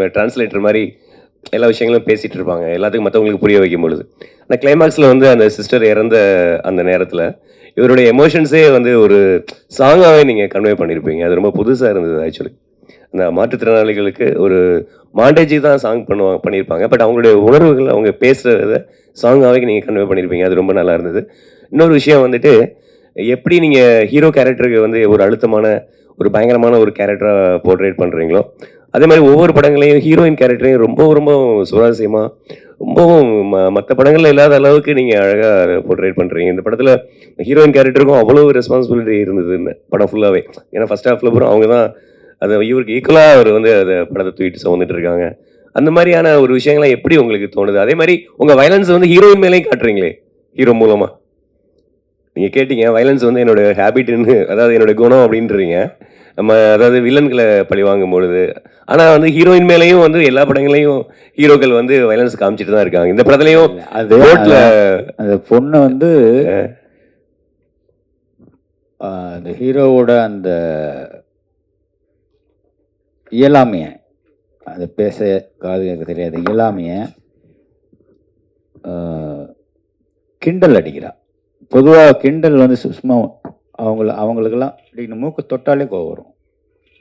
அவங்க டிரான்ஸ்லேட்டர் மாதிரி எல்லா விஷயங்களும் பேசிகிட்டு இருப்பாங்க. எல்லாத்துக்கும் மற்றவங்களுக்கு புரிய வைக்கும் பொழுது. ஆனால் கிளைமாக்ஸில் வந்து அந்த சிஸ்டர் இறந்த அந்த நேரத்தில் இவருடைய எமோஷன்ஸே வந்து ஒரு சாங்காகவே நீங்கள் கன்வே பண்ணியிருப்பீங்க அது ரொம்ப புதுசாக இருந்தது ஆக்சுவலி அந்த மாற்றுத்திறனாளிகளுக்கு ஒரு மாண்டேஜி தான் சாங் பண்ணுவாங்க பண்ணியிருப்பாங்க பட் அவங்களுடைய உணர்வுகள் அவங்க பேசுகிறத சாங்காகவே நீங்கள் கன்வே பண்ணியிருப்பீங்க அது ரொம்ப நல்லா இருந்தது. இன்னொரு விஷயம் வந்துட்டு எப்படி நீங்கள் ஹீரோ கேரக்டருக்கு வந்து ஒரு அழுத்தமான ஒரு பயங்கரமான ஒரு கேரக்டராக போர்ட்ரேட் பண்ணுறீங்களோ அதே மாதிரி ஒவ்வொரு படங்களையும் ஹீரோயின் கேரக்டரையும் ரொம்ப ரொம்ப சுவாரஸ்யமாக ரொம்பவும் மற்ற படங்களில் இல்லாத அளவுக்கு நீங்கள் அழகாக போர்ட்ரேட் பண்ணுறீங்க இந்த படத்தில் ஹீரோயின் கேரக்டருக்கும் அவ்வளோ ரெஸ்பான்சிபிலிட்டி இருந்தது இந்த படம் ஃபுல்லாகவே ஏன்னா ஃபஸ்ட் ஹாஃபில் பூரா அவங்க தான் அதை இவருக்கு ஈக்குவலாக அவர் வந்து அதை படத்தை தூக்கிட்டு சுமந்துட்டு இருக்காங்க. அந்த மாதிரியான ஒரு விஷயங்கள்லாம் எப்படி உங்களுக்கு தோணுது? அதே மாதிரி உங்கள் வயலன்ஸ் வந்து ஹீரோயின் மேலேயும் காட்டுறீங்களே ஹீரோ மூலமாக நீங்கள் கேட்டீங்க வயலன்ஸ் வந்து என்னோட ஹேபிட்னு அதாவது என்னோட குணம் அப்படின்றீங்க. நம்ம அதாவது வில்லன்களை பழி வாங்கும் பொழுது ஆனால் வந்து ஹீரோயின் மேலேயும் வந்து எல்லா படங்களையும் ஹீரோக்கள் வந்து வயலன்ஸ் காமிச்சிட்டு தான் இருக்காங்க. இந்த படத்துலையும் அது ரோட்ல அந்த பொண்ணு வந்து அந்த ஹீரோவோட அந்த இயலாமைய அது பேச காது கேட்க தெரியாத இயலாமைய கிண்டல் அடிக்கிறா. பொதுவாக கிண்டல் வந்து சும்மா அவங்கள அவங்களுக்கெல்லாம் இப்படி மூக்கு தொட்டாலே கோவம் வரும்.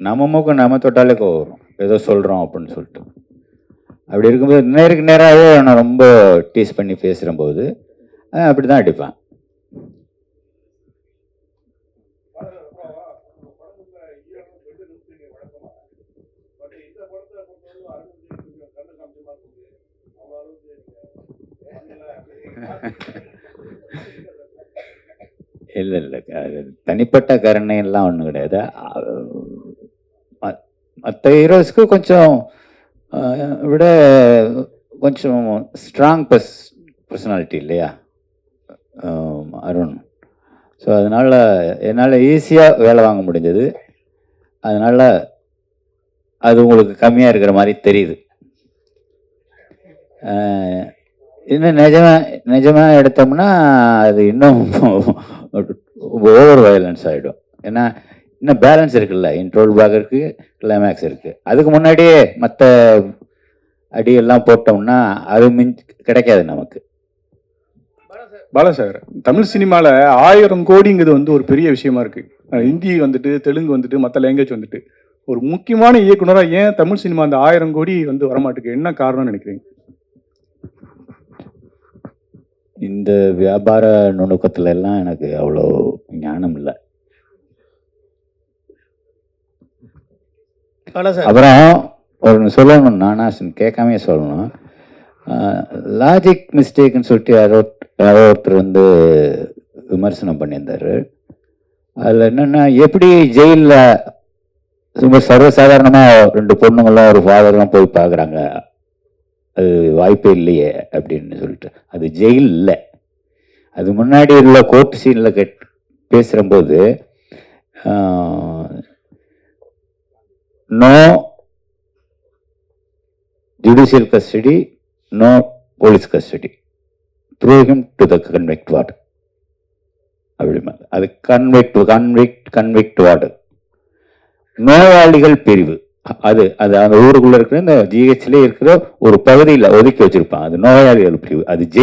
நம்ம மூக்கு நம்ம தொட்டாலே கோவம் வரும். ஏதோ சொல்கிறோம் அப்படின்னு சொல்லிட்டு. அப்படி இருக்கும்போது நேருக்கு நேராகவே நான் ரொம்ப டீஸ் பண்ணி பேசுகிற போது அப்படி தான் அடிப்பேன். இல்லை இல்லை அது தனிப்பட்ட கருணையெல்லாம் ஒன்றும் கிடையாது. மற்ற ஹீரோஸ்க்கு கொஞ்சம் விட கொஞ்சம் ஸ்ட்ராங் பர்ஸ் பர்சனாலிட்டி இல்லையா? அருண். ஸோ அதனால் என்னால் ஈஸியாக வேலை வாங்க முடிஞ்சது. அதனால் அது உங்களுக்கு கம்மியாக இருக்கிற மாதிரி தெரியுது. இன்னும் நிஜமாக நிஜமாக எடுத்தோம்னா அது இன்னும் ஓவர் வயலன்ஸ் ஆகிடும் ஏன்னா இன்னும் பேலன்ஸ் இருக்குல்ல. இன்ட்ரோல் பிளாக் இருக்குது கிளைமேக்ஸ் இருக்குது அதுக்கு முன்னாடியே மற்ற அடியெல்லாம் போட்டோம்னா அது மின் கிடைக்காது நமக்கு. பாலா சார் தமிழ் சினிமாவில் ஆயிரம் கோடிங்கிறது வந்து ஒரு பெரிய விஷயமா இருக்குது ஹிந்தி வந்துட்டு தெலுங்கு வந்துட்டு மற்ற லாங்குவேஜ் வந்துட்டு. ஒரு முக்கியமான இயக்குனராக ஏன் தமிழ் சினிமா அந்த ஆயிரம் கோடி வந்து வரமாட்டுக்கு என்ன காரணம்னு நினைக்கிறீங்க? இந்த வியாபார நுணுக்கத்துல எல்லாம் எனக்கு அவ்வளோ ஞானம் இல்லை. அப்புறம் ஒரு சொல்லணும் நானாசன் கேட்காமே சொல்லணும். லாஜிக் மிஸ்டேக்னு சொல்லிட்டு யாரோ யாரோ ஒருத்தர் வந்து விமர்சனம் பண்ணியிருந்தாரு. அதில் என்னென்னா எப்படி ஜெயிலில் ரொம்ப சர்வசாதாரணமாக ரெண்டு பொண்ணுங்களாம் ஒரு ஃபாதர்லாம் போய் பார்க்குறாங்க? அது வாய்ப்பே இல்லையே அப்படின்னு சொல்லிட்டு. அது ஜெயில் இல்லை அது முன்னாடி உள்ள கோர்ட் சீனில் cut பேசுகிறம்போது no judicial custody no police custody through him to the convict ward அப்படி அது கன்வெக்ட் கன்வெக்ட் கன்வெக்ட் வார்டு நோயாளிகள் பிரிவு. அது அது அந்த ஊருக்குள்ள இருக்கிற இந்த ஜிஹெச்ல இருக்கிற ஒரு பகுதியில் ஒதுக்கி வச்சிருப்பான் அது நோயாளிகள் பிரிவு அது ஜெய்